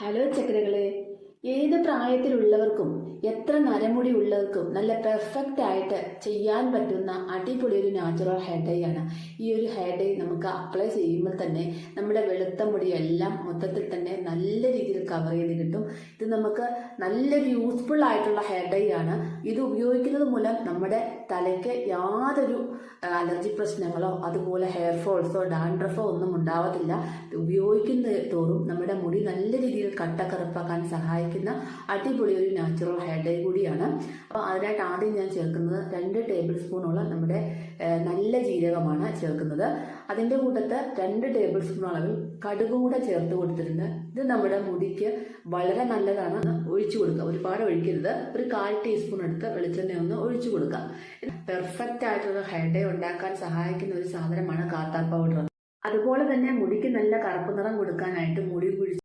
Hello ചക്രകളെ. ഏത് പ്രായത്തിലുള്ളവർക്കും എത്ര നരമുടി ഉള്ളവർക്കും നല്ല പെർഫെക്റ്റ് ആയിട്ട് ചെയ്യാൻ പറ്റുന്ന അടിപൊളി ഒരു നാച്ചുറൽ ഹെയർ ഡൈ ആണ്. ഈ ഒരു ഹെയർ ഡൈ നമുക്ക് അപ്ലൈ ചെയ്യുമ്പോൾ തന്നെ നമ്മുടെ വെളുത്ത മുടിയെല്ലാം മൊത്തത്തിൽ തന്നെ നല്ല രീതിയിൽ കവർ ചെയ്ത് കിട്ടും. ഇത് നമുക്ക് നല്ലൊരു യൂസ്ഫുൾ ആയിട്ടുള്ള ഹെയർ ഡൈ ആണ്. ഇത് ഉപയോഗിക്കുന്നത് മൂലം നമ്മുടെ തലയ്ക്ക് യാതൊരു അലർജി പ്രശ്നങ്ങളോ അതുപോലെ ഹെയർ ഫോൾസോ ഡാൻഡ്രഫോ ഒന്നും ഉണ്ടാവത്തില്ല. ഇത് ഉപയോഗിക്കുന്ന തോറും നമ്മുടെ മുടി നല്ല രീതിയിൽ കട്ടക്കറുപ്പാക്കാൻ സഹായിക്കുന്ന അടിപൊളി ഒരു നാച്ചുറൽ ഹെയർ ഡൈ കൂടിയാണ്. അപ്പോൾ അതിനായിട്ട് ആദ്യം ഞാൻ ചേർക്കുന്നത് രണ്ട് ടേബിൾ സ്പൂണോളം നമ്മുടെ നല്ല ജീരകമാണ് ചേർക്കുന്നത്. അതിന്റെ കൂട്ടത്ത് രണ്ട് ടേബിൾ സ്പൂൺ അളവിൽ കടുക് കൂടെ ചേർത്ത് കൊടുത്തിട്ടുണ്ട്. ഇത് നമ്മുടെ മുടിക്ക് വളരെ നല്ലതാണ്. ഒഴിച്ചു കൊടുക്കുക. ഒരുപാട് ഒഴിക്കരുത്. ഒരു കാൽ ടീസ്പൂൺ എടുത്ത് വെളിച്ചെണ്ണ ഒന്ന് ഒഴിച്ചു കൊടുക്കുക. പെർഫെക്റ്റ് ആയിട്ടുള്ള ഹെയർ ഡേ ഉണ്ടാക്കാൻ സഹായിക്കുന്ന ഒരു സാധനമാണ് കാത്താർ പൗഡർ അതുപോലെ തന്നെ മുടിക്ക് നല്ല കറുപ്പ് നിറം കൊടുക്കാനായിട്ട് മുടി കുഴിച്ച്